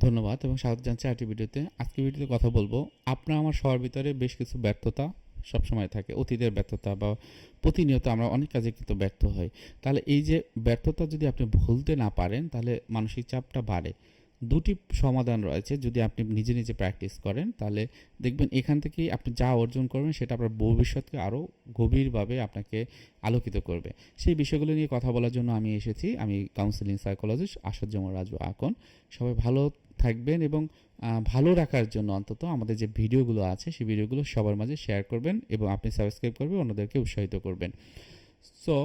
ধন্যবাদ এবং স্বাগত জানছি আরটি ভিডিওতে। আজকে ভিডিওতে কথা বলব, আপনার আমার সবার ভিতরে বেশ কিছু ব্যর্থতা সবসময় থাকে, অতীতের ব্যর্থতা বা প্রতিনিয়ত আমরা অনেক কাজে কিন্তু ব্যর্থ হই। তাহলে এই যে ব্যর্থতা যদি আপনি ভুলতে না পারেন, তাহলে মানসিক চাপটা বাড়ে। দুটি সমাধান রয়েছে। যদি আপনি নিজে নিজে প্র্যাকটিস করেন, তাহলে দেখবেন এখান থেকেই আপনি যা অর্জন করবেন, সেটা আপনার ভবিষ্যৎকে আরও গভীরভাবে আপনাকে আলোকিত করবে। সেই বিষয়গুলো নিয়ে কথা বলার জন্য আমি এসেছি। আমি কাউন্সিলিং সাইকোলজিস্ট আসাদুজ্জামান রাজু আকন। সবাই ভালো থাকবেন এবং ভালো রাখার জন্য অন্তত আমাদের যে ভিডিওগুলো আছে, সেই ভিডিওগুলো সবার মাঝে শেয়ার করবেন এবং আপনি সাবস্ক্রাইব করবেন, অন্যদেরকে উৎসাহিত করবেন। সো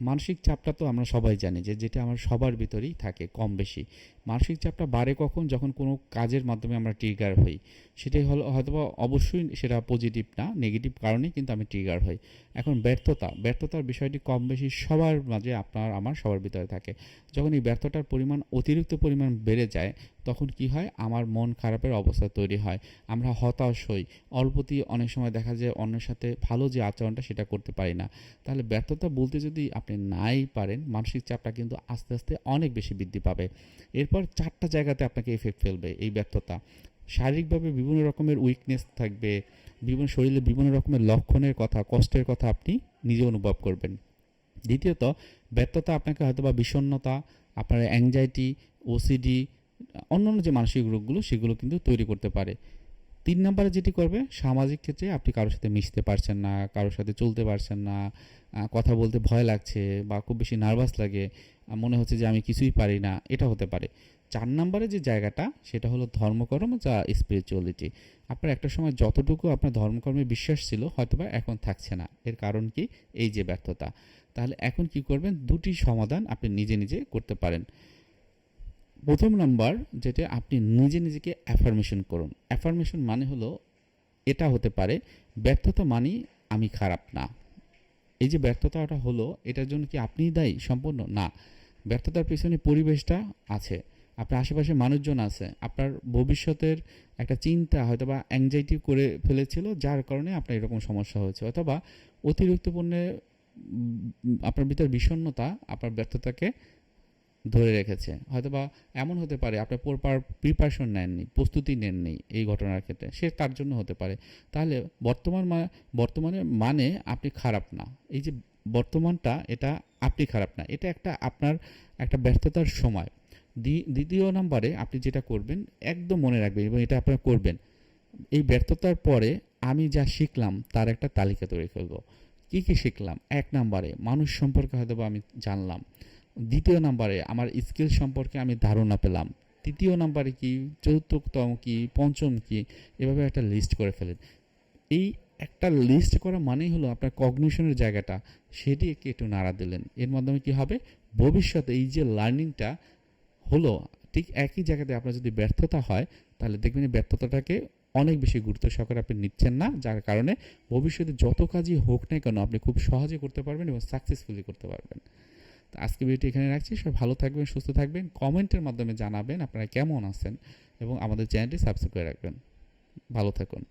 মানসিক চাপটা তো আমরা সবাই জানি যে যেটা আমার সবার ভিতরেই থাকে, কম বেশি। মানসিক চাপটা বাড়ে কখন? যখন কোনো কাজের মাধ্যমে আমরা ট্রিগার হই। সেটাই হলো, হয়তোবা অবশ্যই সেটা পজিটিভ না নেগেটিভ কারণেই কিন্তু আমি ট্রিগার হই। এখন ব্যর্থতা, ব্যর্থতার বিষয়টি কম বেশি সবার মাঝে আপনার, আমার সবার ভিতরে থাকে। যখন এই ব্যর্থতার পরিমাণ অতিরিক্ত পরিমাণ বেড়ে যায় তখন কি হয়? আমার মন খারাপের অবস্থা তৈরি হয়। আমরা হতাশ হই। অল্পতেই অনেক সময় দেখা যায় অন্যের সাথে ভালো যে আচরণটা সেটা করতে পারি না। তাহলে ব্যর্থতা বলতে যদি আপনি নাই পারেন, মানসিক চাপটা কিন্তু আস্তে আস্তে অনেক বেশি বৃদ্ধি পাবে। এরপর চারটা জায়গাতে আপনাকে এফেক্ট ফেলবে এই ব্যর্থতা। শারীরিকভাবে বিভিন্ন রকমের উইকনেস থাকবে। বিভিন্ন শরীরে বিভিন্ন রকমের লক্ষণের কথা, কষ্টের কথা আপনি নিজে অনুভব করবেন। দ্বিতীয়ত, ব্যর্থতা আপনাকে হয়তো বা বিষণ্ণতা, আপনার অ্যাংজাইটি ওসিডি অন্যান্য যে মানসিক রোগগুলো, সেগুলো কিন্তু তৈরি করতে পারে। তিন নম্বরে যেটি করবে, সামাজিক ক্ষেত্রে আপনি কারোর সাথে মিশতে পারছেন না, কারোর সাথে চলতে পারছেন না কথা বলতে ভয় লাগছে বা খুব বেশি নার্ভাস লাগে মনে হচ্ছে যে আমি কিছুই পারি না, এটা হতে পারে। চার নম্বরে যে জায়গাটা, সেটা হলো ধর্মকর্ম যা স্পিরিচুয়ালিটি আপনার একটা সময় যতটুকু আপনার ধর্মকর্মে বিশ্বাস ছিল, হয়তোবা এখন থাকছে না। এর কারণ কি? এই যে ব্যর্থতা। তাহলে এখন কি করবেন? দুটি সমাধান আপনি নিজে নিজে করতে পারেন। প্রথম নাম্বার যেটা আপনি নিজে নিজেকে অ্যাফার্মেশন করুন। অ্যাফার্মেশন মানে হলো, এটা হতে পারে, ব্যর্থতা মানি আমি খারাপ না। এই যে ব্যর্থতাটা হলো, এটার জন্য কি আপনিই দায়ী? সম্পূর্ণ? না। ব্যর্থতার পেছনে পরিবেশটা আছে। আপনার আশেপাশে মানুষজন আছে। আপনার ভবিষ্যতের একটা চিন্তা হয়তো বা অ্যাংজাইটি করে ফেলেছিল, যার কারণে আপনার এরকম সমস্যা হয়েছে। অথবা অতিরিক্ত পণ্যে আপনার ভিতর বিষণ্ণতা, আপনার ব্যর্থতাকে ধরে রেখেছে হয়তোবা এমন হতে পারে, আপনি প্রপার প্রিপারেশন নেননি, প্রস্তুতি নেননি এই ঘটনার ক্ষেত্রে, সে তার জন্য হতে পারে। তাহলে বর্তমান বর্তমানে মানে আপনি খারাপ না। এই যে বর্তমানটা, এটা আপনি খারাপ না। এটা একটা আপনার একটা ব্যর্থতার সময়। দ্বি- দ্বিতীয় নম্বরে আপনি যেটা করবেন, একদম মনে রাখবেন এবং এটা আপনারা করবেন। এই ব্যর্থতার পরে আমি যা শিখলাম, তার একটা তালিকা তৈরি করব। কী কী শিখলাম? এক নম্বরে, মানুষ সম্পর্কে হয়তো বা আমি জানলাম। দ্বিতীয় নম্বরে, আমার স্কিল সম্পর্কে আমি ধারণা পেলাম। তৃতীয় নম্বরে কি, চতুর্থতম কি, পঞ্চম কি, এভাবে একটা লিস্ট করে ফেলেন। এই একটা লিস্ট করা মানেই হলো আপনার কগনিশনের জায়গাটা, সেটি একটু নাড়া দিলেন। এর মাধ্যমে কি হবে? ভবিষ্যতে এই যে লার্নিংটা হলো, ঠিক একই জায়গাতে আপনার যদি ব্যর্থতা হয়, তাহলে দেখবেন ব্যর্থতাটাকে অনেক বেশি গুরুত্ব সহকারে আপনি নিচ্ছেন না, যার কারণে ভবিষ্যতে যত কাজই হোক না কেন, আপনি খুব সহজে করতে পারবেন এবং সাকসেসফুলি করতে পারবেন। তো আজকে ভিডিওটি এখানে রাখছি। সবাই ভালো থাকবেন, সুস্থ থাকবেন। কমেন্টের মাধ্যমে জানাবেন আপনারা কেমন আছেন এবং আমাদের চ্যানেলটি সাবস্ক্রাইব করে রাখবেন। ভালো থাকুন।